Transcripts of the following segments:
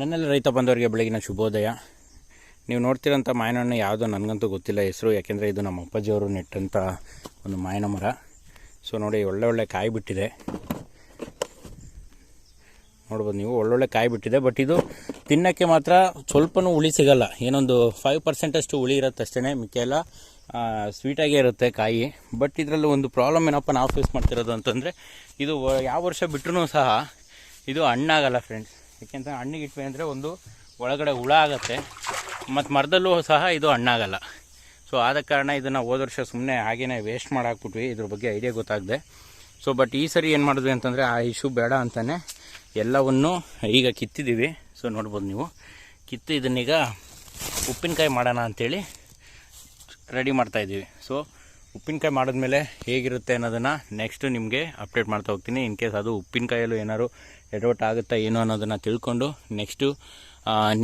ನನ್ನೆಲ್ಲ ರೈತ ಬಂದವರಿಗೆ ಬೆಳಗಿನ ಶುಭೋದಯ. ನೀವು ನೋಡ್ತಿರೋಂಥ ಮಾಯಿನ ಹಣ್ಣು ಯಾವುದೋ ನನಗಂತೂ ಗೊತ್ತಿಲ್ಲ ಹೆಸರು, ಯಾಕೆಂದರೆ ಇದು ನಮ್ಮ ಅಪ್ಪಾಜಿಯವರು ನೆಟ್ಟಂಥ ಒಂದು ಮಾಯನ ಮರ. ಸೊ ನೋಡಿ, ಒಳ್ಳೆ ಒಳ್ಳೆ ಕಾಯಿ ಬಿಟ್ಟಿದೆ. ನೋಡ್ಬೋದು, ನೀವು ಒಳ್ಳೊಳ್ಳೆ ಕಾಯಿ ಬಿಟ್ಟಿದೆ, ಬಟ್ ಇದು ತಿನ್ನೋಕ್ಕೆ ಮಾತ್ರ ಸ್ವಲ್ಪನೂ ಹುಳಿ ಸಿಗಲ್ಲ. ಏನೊಂದು ಫೈವ್ ಪರ್ಸೆಂಟಷ್ಟು ಹುಳಿ ಇರುತ್ತೆ ಅಷ್ಟೇ ಮಿಕ್ಕೆಲ್ಲ ಸ್ವೀಟಾಗೇ ಇರುತ್ತೆ ಕಾಯಿ. ಬಟ್ ಇದರಲ್ಲಿ ಒಂದು ಪ್ರಾಬ್ಲಮ್ ಏನಪ್ಪ ನಾವು ಫೇಸ್ ಮಾಡ್ತಿರೋದು ಅಂತಂದರೆ, ಇದು ಯಾವ ವರ್ಷ ಬಿಟ್ಟರೂ ಸಹ ಇದು ಹಣ್ಣಾಗಲ್ಲ ಫ್ರೆಂಡ್ಸ್ ಯಾಕೆಂದರೆ ಹಣ್ಣಿಗೆ ಇಟ್ವಿ ಅಂದರೆ ಒಂದು ಒಳಗಡೆ ಹುಳ ಆಗುತ್ತೆ, ಮತ್ತು ಮರದಲ್ಲೂ ಸಹ ಇದು ಹಣ್ಣಾಗಲ್ಲ. ಸೊ ಆದ ಕಾರಣ ಇದನ್ನು ಹೋದ ವರ್ಷ ಸುಮ್ಮನೆ ಹಾಗೇ ವೇಸ್ಟ್ ಮಾಡಾಕ್ಬಿಟ್ವಿ, ಇದ್ರ ಬಗ್ಗೆ ಐಡಿಯಾ ಗೊತ್ತಾಗದೆ. ಸೊ ಬಟ್ ಈ ಸರಿ ಏನು ಮಾಡಿದ್ವಿ ಅಂತಂದರೆ ಆ ಇಶ್ಯೂ ಬೇಡ ಅಂತಲೇ ಎಲ್ಲವನ್ನು ಈಗ ಕಿತ್ತಿದ್ದೀವಿ ಸೊ ನೋಡ್ಬೋದು ನೀವು. ಕಿತ್ತು ಇದನ್ನೀಗ ಉಪ್ಪಿನಕಾಯಿ ಮಾಡೋಣ ಅಂಥೇಳಿ ರೆಡಿ ಮಾಡ್ತಾಯಿದ್ದೀವಿ ಸೊ ಉಪ್ಪಿನಕಾಯಿ ಮಾಡಿದ್ಮೇಲೆ ಹೇಗಿರುತ್ತೆ ಅನ್ನೋದನ್ನು ನೆಕ್ಸ್ಟು ನಿಮಗೆ ಅಪ್ಡೇಟ್ ಮಾಡ್ತಾ ಹೋಗ್ತೀನಿ. ಇನ್ ಕೇಸ್ ಅದು ಉಪ್ಪಿನಕಾಯಲ್ಲೂ ಏನಾದ್ರು ಎಡವಟ್ ಆಗುತ್ತಾ ಏನೋ ಅನ್ನೋದನ್ನು ತಿಳ್ಕೊಂಡು ನೆಕ್ಸ್ಟು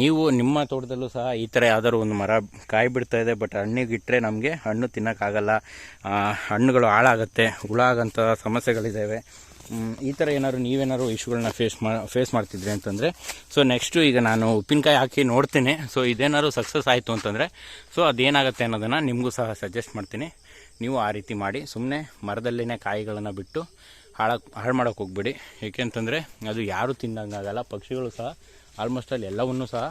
ನೀವು ನಿಮ್ಮ ತೋಟದಲ್ಲೂ ಸಹ ಈ ಥರ ಯಾವ್ದಾದ್ರು ಒಂದು ಮರ ಕಾಯಿ ಬಿಡ್ತಾ ಇದೆ ಬಟ್ ಹಣ್ಣಿಗೆ ಇಟ್ಟರೆ ನಮಗೆ ಹಣ್ಣು ತಿನ್ನೋಕ್ಕಾಗಲ್ಲ. ಹಣ್ಣುಗಳು ಹಾಳಾಗುತ್ತೆ, ಹುಳ ಆಗೋಂಥ ಸಮಸ್ಯೆಗಳಿದ್ದಾವೆ ಈ ಥರ ಏನಾದ್ರು ನೀವೇನಾದ್ರು ಇಶ್ಯೂಗಳನ್ನ ಫೇಸ್ ಮಾ ಫೇಸ್ ಮಾಡ್ತಿದ್ರಿ ಅಂತಂದರೆ ಸೊ ನೆಕ್ಸ್ಟು ಈಗ ನಾನು ಉಪ್ಪಿನಕಾಯಿ ಹಾಕಿ ನೋಡ್ತೀನಿ. ಸೊ ಇದೇನಾದ್ರು ಸಕ್ಸಸ್ ಆಯಿತು ಅಂತಂದರೆ ಸೊ ಅದೇನಾಗುತ್ತೆ ಅನ್ನೋದನ್ನು ನಿಮಗೂ ಸಹ ಸಜೆಸ್ಟ್ ಮಾಡ್ತೀನಿ. ನೀವು ಆ ರೀತಿ ಮಾಡಿ ಸುಮ್ಮನೆ ಮರದಲ್ಲಿನೇ ಕಾಯಿಗಳನ್ನು ಬಿಟ್ಟು ಹಾಳಕ್ಕೆ ಹಾಳು ಮಾಡೋಕೆ ಹೋಗ್ಬೇಡಿ. ಏಕೆಂತಂದರೆ ಅದು ಯಾರು ತಿನ್ನಂಗಾಗಲ್ಲ ಪಕ್ಷಿಗಳು ಸಹ ಆಲ್ಮೋಸ್ಟ್ ಅಲ್ಲಿ ಎಲ್ಲವನ್ನೂ ಸಹ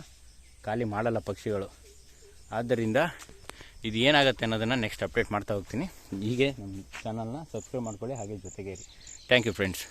ಖಾಲಿ ಮಾಡಲ್ಲ ಪಕ್ಷಿಗಳು. ಆದ್ದರಿಂದ ಇದು ಏನಾಗುತ್ತೆ ಅನ್ನೋದನ್ನು ನೆಕ್ಸ್ಟ್ ಅಪ್ಡೇಟ್ ಮಾಡ್ತಾ ಹೋಗ್ತೀನಿ. ಹೀಗೆ ನಮ್ಮ ಚಾನಲ್ನ ಸಬ್ಸ್ಕ್ರೈಬ್ ಮಾಡ್ಕೊಳ್ಳಿ, ಹಾಗೆ ಜೊತೆಗೆ ಇರಿ ಥ್ಯಾಂಕ್ ಯು ಫ್ರೆಂಡ್ಸ್